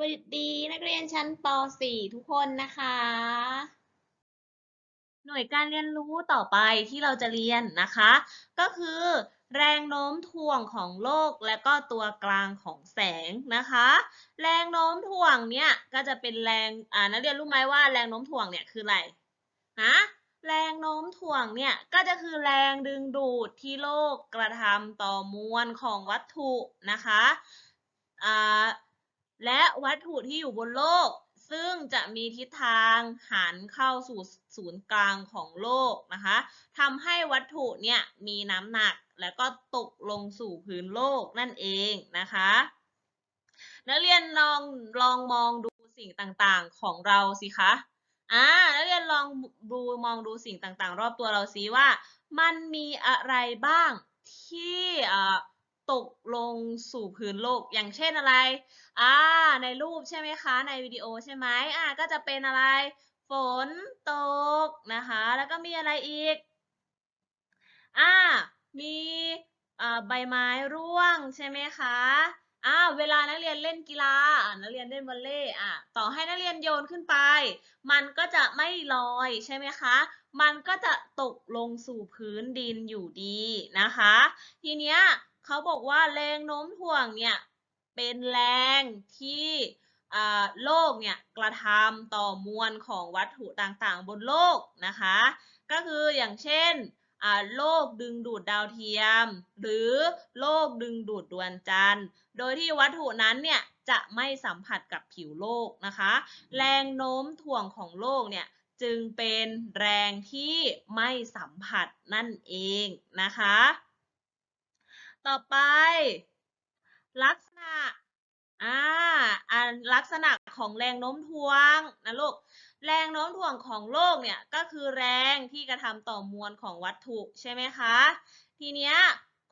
วัสดีนักเรียนชั้นป .4 ทุกคนนะคะ หน่วยการเรียนรู้ต่อไปที่เราจะเรียนนะคะ ก็คือแรงโน้มถ่วงของโลกและก็ตัวกลางของแสงนะคะ แรงโน้มถ่วงเนี่ยก็จะเป็นแรงอ่านักเรียนรู้ไหมว่าแรงโน้มถ่วงเนี่ยคืออะไรนะแรงโน้มถ่วงเนี่ยก็จะคือแรงดึงดูดที่โลกกระทำต่อมวลของวัตถุนะคะอ่า และวัตถุที่อยู่บนโลก ซึ่งจะมีทิศทางหันเข้าสู่ศูนย์กลางของโลกนะคะทำให้วัตถุเนี่ยมีน้ำหนักแล้วก็ตกลงสู่พื้นโลกนั่นเองนะคะ นักเรียนลองลองมองดูสิ่งต่างๆของเราสิคะอ่านักเรียนลองดูมองดูสิ่งต่างๆ รอบตัวเราสิว่า มันมีอะไรบ้างที่อ่า ตกลงสู่พื้นโลก อย่างเช่นอะไร อ่า ในรูปใช่ไหมคะ ในวิดีโอใช่ไหมอ่า ก็จะเป็นอะไร ฝนตกนะคะ แล้วก็มีอะไรอีก อ่า มีอ่าใบไม้ร่วงใช่ไหมคะอ่าเวลานักเรียนเล่นกีฬาอ่านักเรียนเล่นวอลเลย์อ่าต่อให้นักเรียนโยนขึ้นไป มันก็จะไม่ลอยใช่ไหมคะ มันก็จะตกลงสู่พื้นดินอยู่ดีนะคะ ทีเนี้ย เขาบอกว่าแรงโน้มถ่วงเนี่ยเป็นแรงที่โลกเนี่ยกระทำต่อมวลของวัตถุต่างๆ บนโลกนะคะ ก็คืออย่างเช่นโลกดึงดูดดาวเทียม หรือโลกดึงดูดดวงจันทร์ โดยที่วัตถุนั้นเนี่ยจะไม่สัมผัสกับผิวโลกนะคะ แรงโน้มถ่วงของโลกเนี่ยจึงเป็นแรงที่ไม่สัมผัสนั่นเองนะคะ ต่อไป ลักษณะอ่าอันลักษณะของแรงโน้มถ่วงนะลูก แรงโน้มถ่วงของโลกเนี่ยก็คือแรงที่กระทำต่อมวลของวัตถุใช่ไหมคะ ทีเนี้ย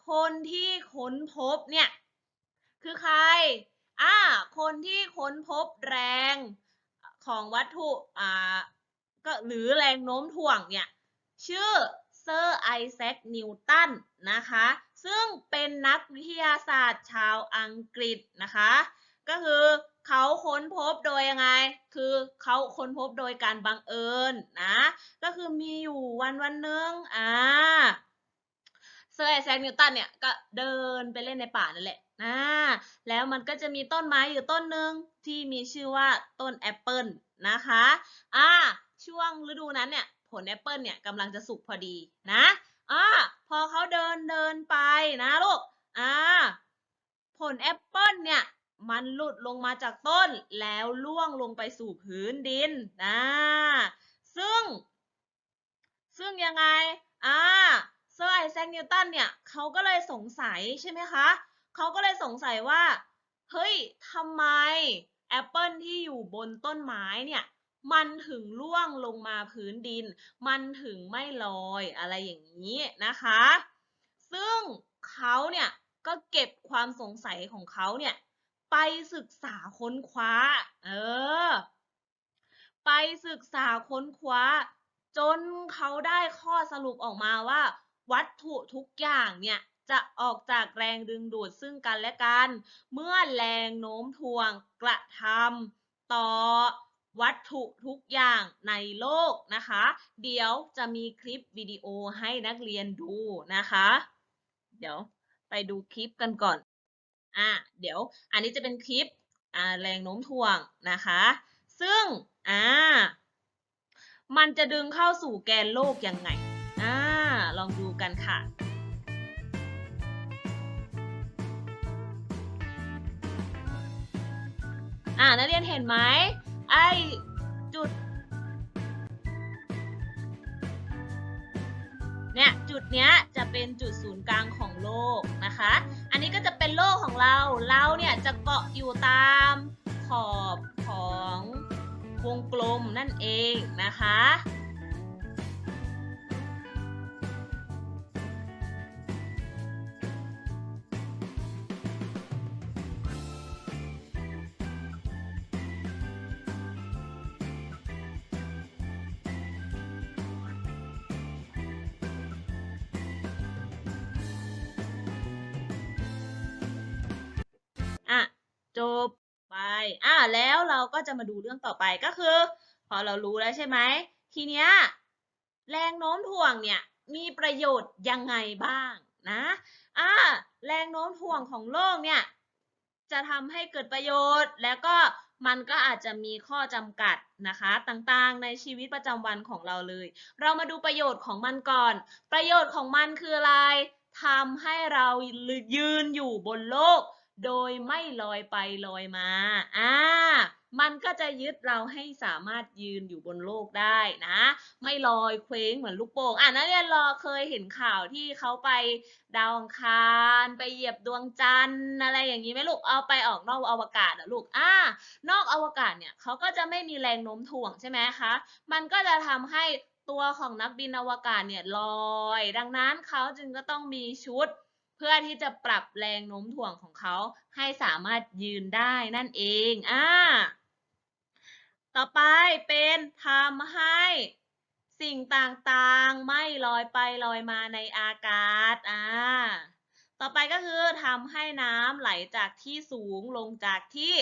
คนที่ค้นพบเนี่ยคือใคร อ่า คนที่ค้นพบแรงของวัตถุ อ่า ก็หรือแรงโน้มถ่วงเนี่ย ชื่อเซอร์ไอแซค นิวตันนะคะ ซึ่งเป็นนักวิทยาศาสตร์ชาวอังกฤษนะคะ ก็คือเขาค้นพบโดยยังไง คือเขาค้นพบโดยการบังเอิญนะ ก็คือมีอยู่วันวันหนึ่งอ่าเซอร์ไอแซคนิวตันเนี่ยก็เดินไปเล่นในป่านั่นแหละนะแล้วมันก็จะมีต้นไม้อยู่ต้นหนึ่งที่มีชื่อว่าต้นแอปเปิลนะคะอ่าช่วงฤดูนั้นเนี่ยผลแอปเปิลเนี่ยกำลังจะสุกพอดีนะ อ่าพอเขาเดินเดินไปนะลูกอ่าผลแอปเปิลเนี่ยมันหลุดลงมาจากต้นแล้วล่วงลงไปสู่พื้นดินนะซึ่ง ซึ่งยังไงอ่าเซอร์ไอแซคนิวตันเนี่ยเขาก็เลยสงสัยใช่ไหมคะเขาก็เลยสงสัยว่า เฮ้ยทำไมแอปเปิลที่อยู่บนต้นไม้เนี่ย มันถึงล่วงลงมาพื้นดิน มันถึงไม่ลอยอะไรอย่างนี้นะคะ ซึ่งเขาเนี่ยก็เก็บความสงสัยของเขาเนี่ยไปศึกษาค้นคว้า เออ ไปศึกษาค้นคว้า จนเขาได้ข้อสรุปออกมาว่า วัตถุทุกอย่างเนี่ยจะออกจากแรงดึงดูดซึ่งกันและกัน เมื่อแรงโน้มถ่วงกระทำต่อ วัตถุทุกอย่างในโลกนะคะ เดี๋ยวจะมีคลิปวิดีโอให้นักเรียนดูนะคะ เดี๋ยวไปดูคลิปกันก่อน อะ เดี๋ยว อันนี้จะเป็นคลิปอ่าแรงโน้มถ่วงนะคะ ซึ่ง อ่า มันจะดึงเข้าสู่แกนโลกยังไง อ่า ลองดูกันค่ะอ่านักเรียนเห็นไหม ไอจุด เนี่ยจุดเนี้ยจะเป็นจุดศูนย์กลางของโลกนะคะ อันนี้ก็จะเป็นโลกของเรา เราเนี่ยจะเกาะอยู่ตามขอบของวงกลมนั่นเองนะคะ เราก็จะมาดูเรื่องต่อไปก็คือ พอเรารู้แล้วใช่ไหมทีเนี้ยแรงโน้มถ่วงเนี่ยมีประโยชน์ยังไงบ้างนะอ่าแรงโน้มถ่วงของโลกเนี่ยจะทำให้เกิดประโยชน์ แล้วก็มันก็อาจจะมีข้อจำกัดนะคะต่างๆ ในชีวิตประจำวันของเราเลย เรามาดูประโยชน์ของมันก่อน ประโยชน์ของมันคืออะไรทำให้เรายืนอยู่บนโลก โดยไม่ลอยไปลอยมาอ่า มันก็จะยึดเราให้สามารถยืนอยู่บนโลกได้นะ ไม่ลอยเคว้งเหมือนลูกโป่งอะนักเรียนรอเคยเห็นข่าวที่เขาไปดาวอังคารไปเหยียบดวงจันทร์อะไรอย่างนี้ไหมลูกเอาไปออกนอกอวกาศอะลูกอ่านอกอวกาศเนี่ยเขาก็จะไม่มีแรงโน้มถ่วงใช่ไหมคะมันก็จะทำให้ตัวของนักบินอวกาศเนี่ยลอย ดังนั้นเขาจึงก็ต้องมีชุดเพื่อที่จะปรับแรงโน้มถ่วงของเขาให้สามารถยืนได้นั่นเอง อ่า ต่อไปเป็นทำให้สิ่งต่างๆ ไม่ลอยไปลอยมาในอากาศ อ่า ต่อไปก็คือทำให้น้ำไหลจากที่สูงลงจากที่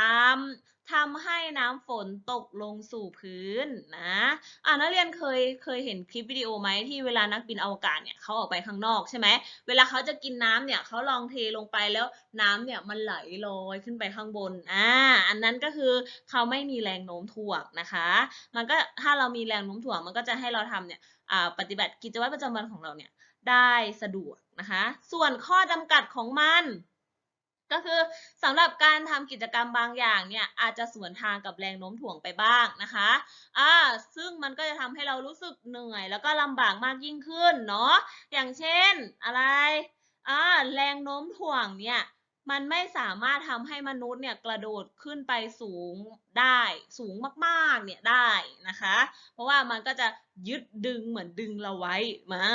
ต่ำ ทำให้น้ำฝนตกลงสู่พื้นนะอ่านักเรียนเคยเคยเห็นคลิปวิดีโอไหมที่เวลานักบินอวกาศเนี่ยเขาออกไปข้างนอกใช่ไหมเวลาเขาจะกินน้ำเนี่ยเขาลองเทลงไปแล้วน้ำเนี่ยมันไหลลอยขึ้นไปข้างบนอ่าอันนั้นก็คือเขาไม่มีแรงโน้มถ่วงนะคะ มันก็ถ้าเรามีแรงโน้มถ่วงมันก็จะให้เราทำเนี่ยอ่าปฏิบัติกิจวัตรประจำวันของเราเนี่ยได้สะดวกนะคะ ส่วนข้อจำกัดของมัน ก็คือสำหรับการทำกิจกรรมบางอย่างเนี่ยอาจจะสวนทางกับแรงโน้มถ่วงไปบ้างนะคะอ่าซึ่งมันก็จะทำให้เรารู้สึกเหนื่อย แล้วก็ลำบากมากยิ่งขึ้นเนาะอย่างเช่นอะไรอ่าแรงโน้มถ่วงเนี่ยมันไม่สามารถทำให้มนุษย์เนี่ยกระโดดขึ้นไปสูงได้สูงมากๆเนี่ยได้นะคะ เพราะว่ามันก็จะยึดดึงเหมือนดึงเราไว้มา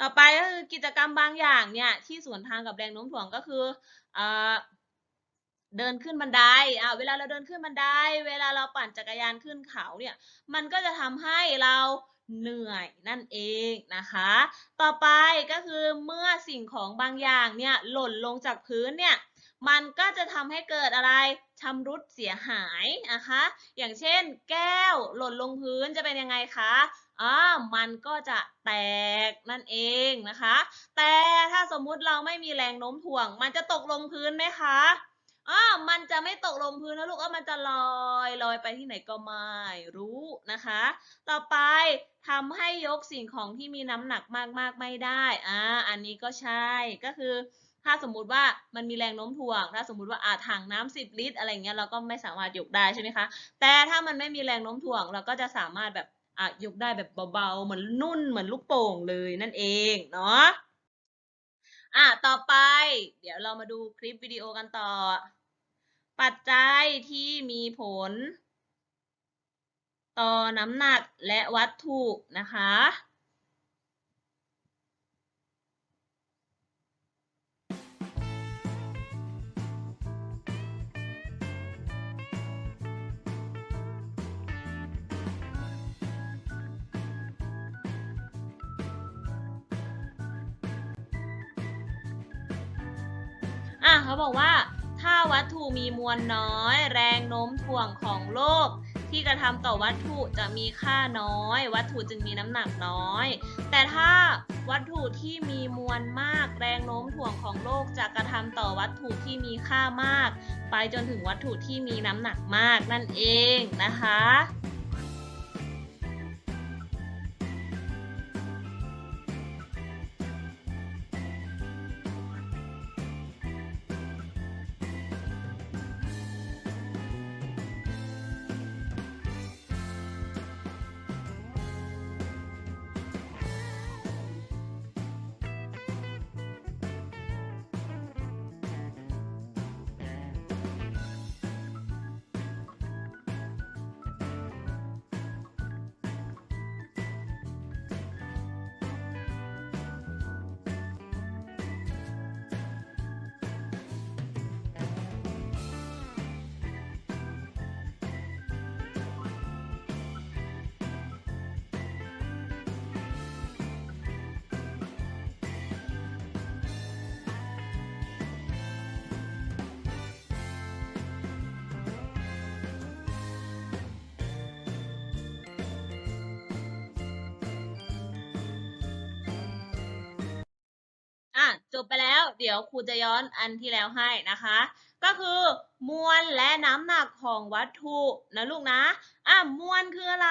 ต่อไปก็คือกิจกรรมบางอย่างเนี่ยที่สวนทางกับแรงโน้มถ่วงก็คืออเดินขึ้นบันไดอ่าเวลาเราเดินขึ้นบันได เวลาเราปั่นจักรยานขึ้นเขาเนี่ย มันก็จะทำให้เราเหนื่อยนั่นเองนะคะ ต่อไปก็คือเมื่อสิ่งของบางอย่างเนี่ยหล่นลงจากพื้นเนี่ย มันก็จะทำให้เกิดอะไรชำรุดเสียหายนะคะ อย่างเช่น แก้วหล่นลงพื้นจะเป็นยังไงคะ อ่ามันก็จะแตกนั่นเองนะคะ แต่ถ้าสมมุติเราไม่มีแรงโน้มถ่วง มันจะตกลงพื้นไหมคะอ่ามันจะไม่ตกลงพื้นนะลูกอ่ามันจะลอยลอยไปที่ไหนก็ไม่รู้นะคะ ต่อไปทำให้ยกสิ่งของที่มีน้ำหนักมากๆไม่ได้อ่าอันนี้ก็ใช่ก็คือ ถ้าสมมุติว่ามันมีแรงโน้มถ่วง ถ้าสมมุติว่าอาถังน้ำสิบลิตร อะไรเงี้ยเราก็ไม่สามารถยกได้ใช่ไหมคะแต่ถ้ามันไม่มีแรงโน้มถ่วง เราก็จะสามารถแบบ อะยกได้แบบเบาๆ เหมือนนุ่นเหมือนลูกโป่งเลยนั่นเองเนาะอะต่อไป เดี๋ยวเรามาดูคลิปวิดีโอกันต่อ ปัจจัยที่มีผล ต่อน้ำหนักและวัตถุนะคะ อะเขาบอกว่า ถ้าวัตถุมีมวลน้อย แรงโน้มถ่วงของโลก ที่กระทำต่อวัตถุจะมีค่าน้อย วัตถุจึงมีน้ำหนักน้อย แต่ถ้าวัตถุที่มีมวลมาก แรงโน้มถ่วงของโลกจะกระทำต่อวัตถุที่มีค่ามาก ไปจนถึงวัตถุที่มีน้ำหนักมากนั่นเองนะคะ จบไปแล้ว เดี๋ยวครูจะย้อนอันที่แล้วให้นะคะ ก็คือมวลและน้ำหนักของวัตถุนะลูกนะอะมวลคืออะไร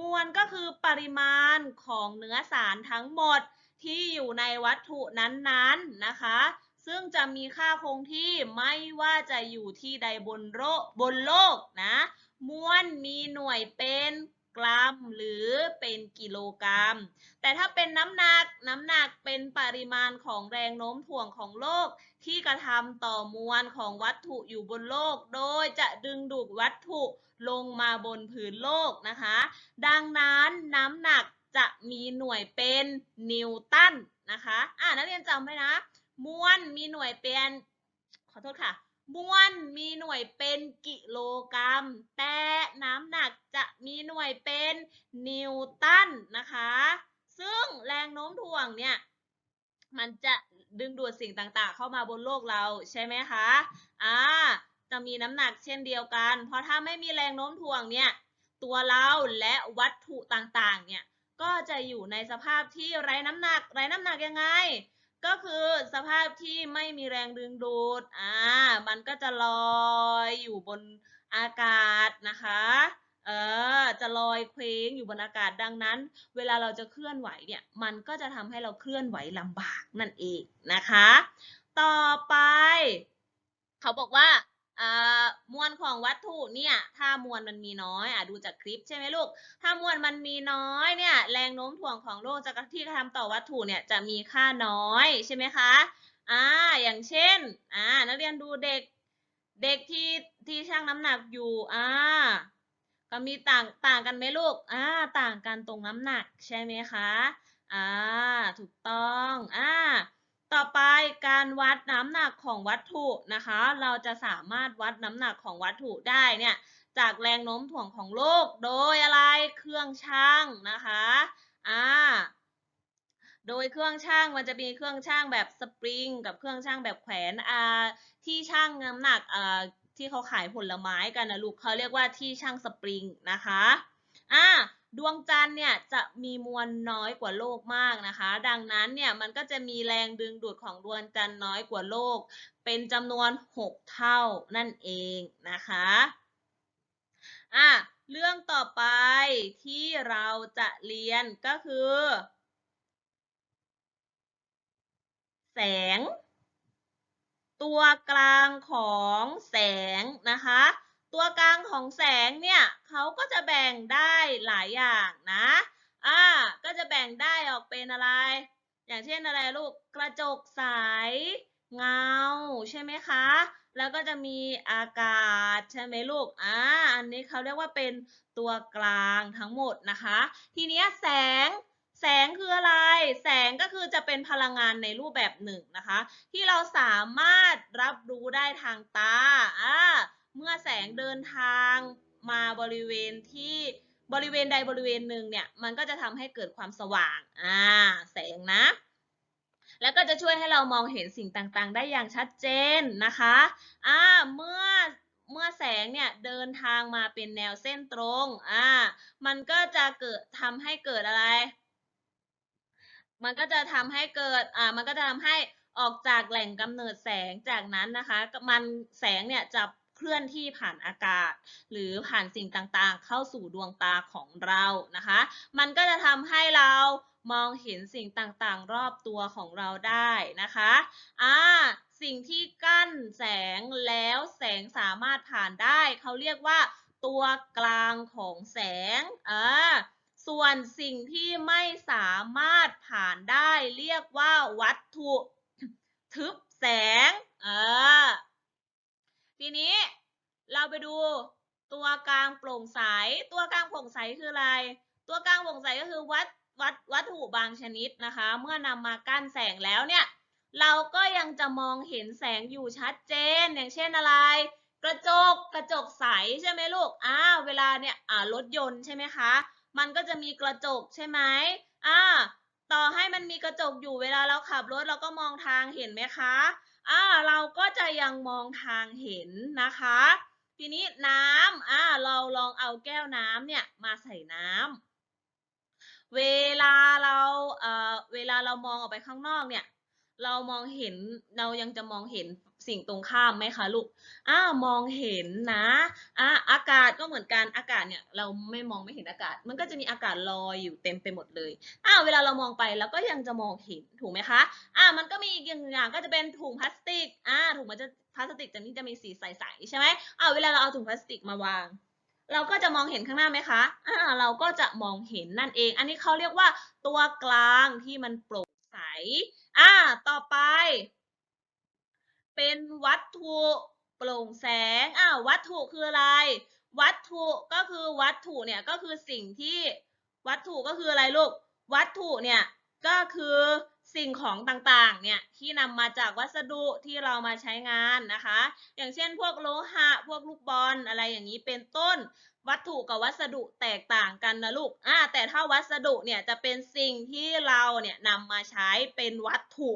มวลก็คือปริมาณของเนื้อสารทั้งหมดที่อยู่ในวัตถุนั้นๆนะคะ ซึ่งจะมีค่าคงที่ไม่ว่าจะอยู่ที่ใดบนโลกบนโลกนะ มวลมีหน่วยเป็น กรัม หรือเป็นกิโลกรัม แต่ถ้าเป็นน้ำหนัก น้ำหนักเป็นปริมาณของแรงโน้มถ่วงของโลก ที่กระทำต่อมวลของวัตถุอยู่บนโลก โดยจะดึงดูดวัตถุลงมาบนผืนโลกนะคะ ดังนั้นน้ำหนักจะมีหน่วยเป็นนิวตันนะคะ อ่านักเรียนจำไว้นะ มวลมีหน่วยเป็น ขอโทษค่ะ มวลมีหน่วยเป็นกิโลกรัม แต่น้ำหนักจะมีหน่วยเป็นนิวตันนะคะ ซึ่งแรงโน้มถ่วงเนี่ย มันจะดึงดูดสิ่งต่างๆ เข้ามาบนโลกเราใช่ไหมคะ อ่า จะมีน้ำหนักเช่นเดียวกัน เพราะถ้าไม่มีแรงโน้มถ่วงเนี่ย ตัวเราและวัตถุต่างๆ เนี่ย ก็จะอยู่ในสภาพที่ไร้น้ำหนัก ไร้น้ำหนักยังไง ก็คือสภาพที่ไม่มีแรงดึงดูด อ่า มันก็จะลอยอยู่บนอากาศนะคะ เออ จะลอยเคว้งอยู่บนอากาศดังนั้น เวลาเราจะเคลื่อนไหวเนี่ย มันก็จะทำให้เราเคลื่อนไหวลำบากนั่นเองนะคะ ต่อไป เขาบอกว่าอ่า มวลของวัตถุเนี่ยถ้ามวลมันมีน้อยอะดูจากคลิปใช่ไหมลูก ถ้ามวลมันมีน้อยเนี่ยแรงโน้มถ่วงของโลกจะที่กระทำต่อวัตถุเนี่ยจะมีค่าน้อยใช่ไหมคะอ่าอย่างเช่นอ่านักเรียนดูเด็กเด็กที่ที่ชั่งน้ำหนักอยู่อ่าก็มีต่างต่างกันไหมลูกอ่าต่างกันตรงน้ำหนักใช่ไหมคะอ่าถูกต้องอ่า ต่อไปการวัดน้ำหนักของวัตถุนะคะ เราจะสามารถวัดน้ำหนักของวัตถุได้เนี่ยจากแรงโน้มถ่วงของโลกโดยอะไรเครื่องชั่งนะคะอ่าโดยเครื่องชั่งมันจะมีเครื่องชั่งแบบสปริงกับเครื่องชั่งแบบแขวนอ่าที่ชั่งน้ำหนักอ่าที่เขาขายผลไม้กันนะลูกเขาเรียกว่าที่ชั่งสปริงนะคะอ่า ดวงจันทร์เนี่ยจะมีมวลน้อยกว่าโลกมากนะคะ ดังนั้นเนี่ยมันก็จะมีแรงดึงดูดของดวงจันทร์น้อยกว่าโลก เป็นจำนวน 6 เท่านั่นเองนะคะอะเรื่องต่อไปที่เราจะเรียนก็คือ แสง ตัวกลางของแสงนะคะ ตัวกลางของแสงเนี่ยเขาก็จะแบ่งได้หลายอย่างนะ อ่า ก็จะแบ่งได้ออกเป็นอะไร อย่างเช่นอะไรลูก กระจกใส เงา ใช่ไหมคะ แล้วก็จะมีอากาศใช่ไหมลูก อ่า อันนี้เขาเรียกว่าเป็นตัวกลางทั้งหมดนะคะ ทีนี้แสงแสงคืออะไร แสงก็คือจะเป็นพลังงานในรูปแบบหนึ่งนะคะ ที่เราสามารถรับรู้ได้ทางตา อ่า เมื่อแสงเดินทางมาบริเวณที่บริเวณใดบริเวณหนึ่งเนี่ยมันก็จะทำให้เกิดความสว่างอ่าแสงนะ แล้วก็จะช่วยให้เรามองเห็นสิ่งต่างๆ ได้อย่างชัดเจนนะคะอ่าเมื่อเมื่อแสงเนี่ยเดินทางมาเป็นแนวเส้นตรงอ่ามันก็จะเกิดทำให้เกิดอะไร มันก็จะทำให้เกิดอ่ามันก็จะทำให้ออกจากแหล่งกำเนิดแสงจากนั้นนะคะ มันแสงเนี่ยจะ ลื่อนที่ผ่านอากาศ หรือผ่านสิ่งต่างๆ เข้าสู่ดวงตาของเรานะคะ มันก็จะทำให้เรามองเห็นสิ่งต่างๆ รอบตัวของเราได้นะคะอ่าสิ่งที่กั้นแสงแล้วแสงสามารถผ่านได้ เขาเรียกว่าตัวกลางของแสงอ่าส่วนสิ่งที่ไม่สามารถผ่านได้ เรียกว่าวัตถุทึบแสงเออ ทีนี้เราไปดูตัวกลางโปร่งใส ตัวกลางโปร่งใสคืออะไร ตัวกลางโปร่งใสก็คือวัดวัดวัตถุบางชนิดนะคะ เมื่อนำมากั้นแสงแล้วเนี่ย เราก็ยังจะมองเห็นแสงอยู่ชัดเจน อย่างเช่นอะไร กระจกกระจกใสใช่ไหมลูกอ่าเวลาเนี่ยอ่ารถยนต์ใช่ไหมคะ มันก็จะมีกระจกใช่ไหมอ่าต่อให้มันมีกระจกอยู่เวลาเราขับรถเราก็มองทางเห็นไหมคะ อ่าเราก็จะยังมองทางเห็นนะคะ ทีนี้น้ำอ่าเราลองเอาแก้วน้ำเนี่ยมาใส่น้ำเวลาเราเอ่อเวลาเรามองออกไปข้างนอกเนี่ย เรามองเห็นเรายังจะมองเห็น สิ่งตรงข้ามไหมคะลูกอ้ามองเห็นนะอ่าอากาศก็เหมือนกันอากาศเนี่ยเราไม่มองไม่เห็นอากาศ มันก็จะมีอากาศลอยอยู่เต็มไปหมดเลยอ้าวเวลาเรามองไปเราก็ยังจะมองเห็นถูกไหมคะอ่ามันก็มีอีกอย่างอย่างก็จะเป็นถุงพลาสติกอ่าถุงมันจะพลาสติกแต่นี้จะมีสีใสๆใช่ไหมอ้าวเวลาเราเอาถุงพลาสติกมาวางเราก็จะมองเห็นข้างหน้าไหมคะ อ่า เราก็จะมองเห็นนั่นเอง อันนี้เขาเรียกว่าตัวกลางที่มันโปร่งใส อ่า ต่อไป เป็นวัตถุโปร่งแสงอ่าววัตถุคืออะไร วัตถุก็คือวัตถุเนี่ยก็คือสิ่งที่วัตถุก็คืออะไรลูก วัตถุเนี่ยก็คือสิ่งของต่างๆ เนี่ยที่นำมาจากวัสดุที่เรามาใช้งานนะคะ อย่างเช่นพวกโลหะ พวกลูกบอลอะไรอย่างนี้เป็นต้น วัตถุกับวัสดุแตกต่างกันนะลูกอ่าแต่ถ้าวัสดุเนี่ยจะเป็นสิ่งที่เราเนี่ยนำมาใช้เป็นวัตถุ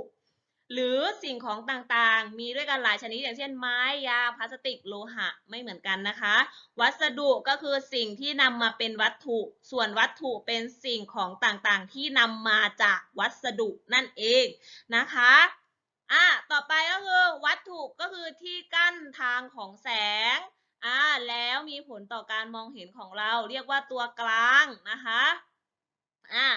หรือสิ่งของต่างๆ มีด้วยกันหลายชนิดอย่างเช่นไม้ยาพลาสติกโลหะไม่เหมือนกันนะคะ วัสดุก็คือสิ่งที่นำมาเป็นวัตถุ ส่วนวัตถุเป็นสิ่งของต่างๆ ที่นำมาจากวัสดุนั่นเองนะคะอะต่อไปก็คือวัตถุก็คือที่กั้นทางของแสงอ่าแล้วมีผลต่อการมองเห็นของเราเรียกว่าตัวกลางนะคะอ่า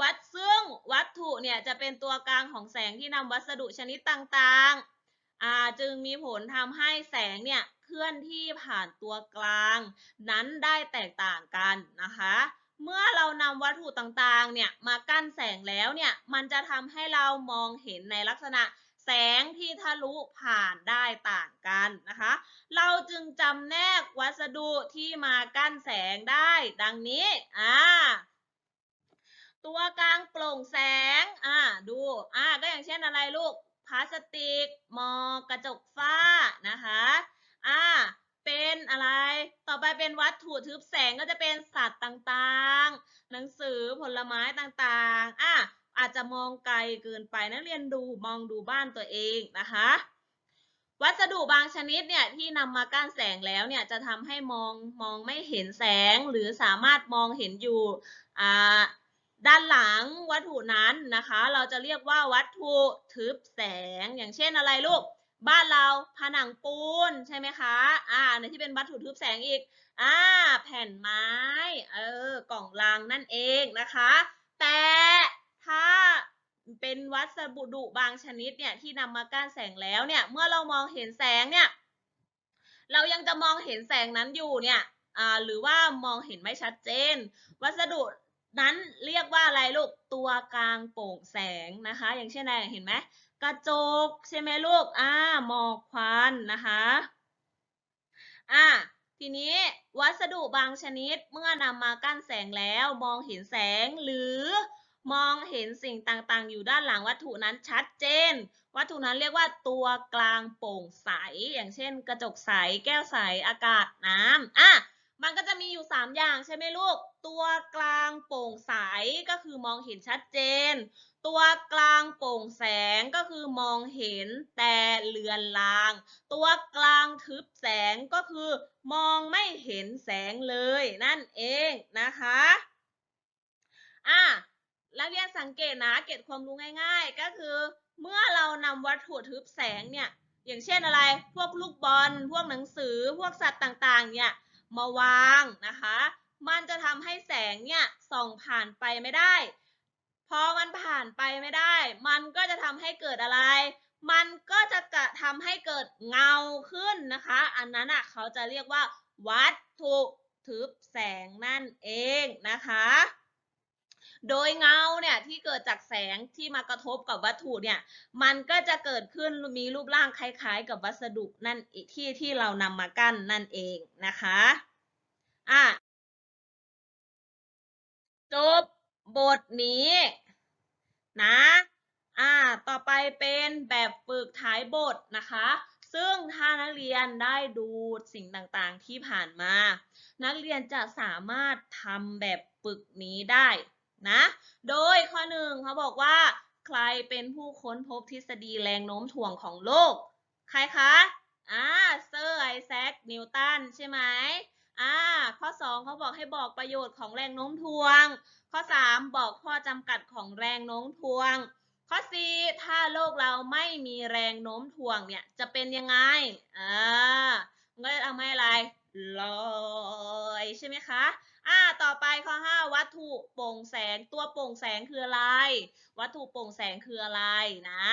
วัดซึ่งวัตถุเนี่ยจะเป็นตัวกลางของแสงที่นำวัสดุชนิดต่างๆ จึงมีผลทำให้แสงเนี่ยเคลื่อนที่ผ่านตัวกลาง นั้นได้แตกต่างกันนะคะ เมื่อเรานำวัตถุต่างๆเนี่ยมากั้นแสงแล้วเนี่ยมันจะทำให้เรามองเห็นในลักษณะแสงที่ทะลุผ่านได้ต่างกันนะคะ เราจึงจำแนกวัสดุที่มากั้นแสงได้ดังนี้ อ่า ตัวกลางโปร่งแสง อ่า ดู อ่า ก็อย่างเช่นอะไรลูก พลาสติกมอกระจกฝ้า นะคะ อ่า เป็นอะไร ต่อไปเป็นวัตถุทึบแสงก็จะเป็นสัตว์ต่างๆ หนังสือผลไม้ต่างๆ อะอาจจะมองไกลเกินไปนักเรียนดูมองดูบ้านตัวเองนะคะ วัสดุบางชนิดเนี่ยที่นำมากั้นแสงแล้วเนี่ยจะทำให้มองมองไม่เห็นแสงหรือสามารถมองเห็นอยู่อ่า ด้านหลังวัตถุนั้นนะคะ เราจะเรียกว่าวัตถุทึบแสง อย่างเช่นอะไรลูก บ้านเราผนังปูนใช่ไหมคะ อ่า ในที่เป็นวัตถุทึบแสงอีก อ่า แผ่นไม้ เออ กล่องรางนั่นเองนะคะ แต่ถ้าเป็นวัสดุบางชนิดเนี่ยที่นำมากั้นแสงแล้วเนี่ย เมื่อเรามองเห็นแสงเนี่ย เรายังจะมองเห็นแสงนั้นอยู่เนี่ย อ่า หรือว่ามองเห็นไม่ชัดเจน วัสดุ นั้นเรียกว่าอะไรลูกตัวกลางโปร่งแสงนะคะ อย่างเช่นอะไรเห็นไหมกระจกใช่ไหมลูกอ่าหมอกควันนะคะอ่าทีนี้วัสดุบางชนิดเมื่อนำมากั้นแสงแล้วมองเห็นแสงหรือมองเห็นสิ่งต่างๆ อยู่ด้านหลังวัตถุนั้นชัดเจน วัตถุนั้นเรียกว่าตัวกลางโปร่งใส อย่างเช่น กระจกใส แก้วใส อากาศ น้ำอะมันก็จะมีอยู่ 3 อย่างใช่ไหมลูก ตัวกลางโปร่งใสก็คือมองเห็นชัดเจน ตัวกลางโปร่งแสงก็คือมองเห็นแต่เลือนลาง ตัวกลางทึบแสงก็คือ มองไม่เห็นแสงเลยนั่นเองนะคะอะนักเรียนสังเกตนะเก็บความรู้ง่าย ๆ ก็คือ เมื่อเรานำวัตถุทึบแสงเนี่ยอย่างเช่นอะไร พวกลูกบอล พวกหนังสือ พวกสัตว์ต่างๆ เนี่ย มาวางนะคะ มันจะทำให้แสงเนี่ยส่องผ่านไปไม่ได้ พอมันผ่านไปไม่ได้ มันก็จะทำให้เกิดอะไร มันก็จะกระทำให้เกิดเงาขึ้นนะคะ อันนั้นอะเขาจะเรียกว่า วัตถุทึบแสงนั่นเองนะคะ โดยเงาเนี่ยที่เกิดจากแสงที่มากระทบกับวัตถุเนี่ย มันก็จะเกิดขึ้นมีรูปร่างคล้ายๆ กับวัสดุนั่นที่ที่เรานำมากั้นนั่นเองนะคะ อะ จบบทนี้นะ อ่า ต่อไปเป็นแบบฝึกท้ายบทนะคะ ซึ่งถ้านักเรียนได้ดูสิ่งต่างๆที่ผ่านมา นักเรียนจะสามารถทำแบบฝึกนี้ได้นะ โดยข้อหนึ่งเขาบอกว่า ใครเป็นผู้ค้นพบทฤษฎีแรงโน้มถ่วงของโลก ใครคะ อ่า เซอร์ไอแซค นิวตัน ใช่ไหม อ่า ข้อ 2เขาบอกให้บอกประโยชน์ของแรงโน้มถ่วง ข้อ 3 บอกข้อจำกัดของแรงโน้มถ่วง ข้อ 4 ถ้าโลกเราไม่มีแรงโน้มถ่วงเนี่ยจะเป็นยังไง อ่า มันก็จะทำให้อะไรลอยใช่ไหมคะ อ่า ต่อไปข้อ 5 วัตถุโปร่งแสง ตัวโปร่งแสงคืออะไร วัตถุโปร่งแสงคืออะไรนะ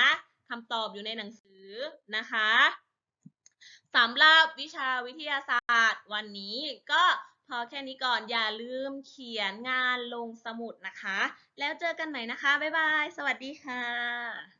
คำตอบอยู่ในหนังสือนะคะ สำหรับวิชาวิทยาศาสตร์ วันนี้ก็พอแค่นี้ก่อนอย่าลืมเขียนงานลงสมุดนะคะ แล้วเจอกันใหม่นะคะ บ๊ายบาย สวัสดีค่ะ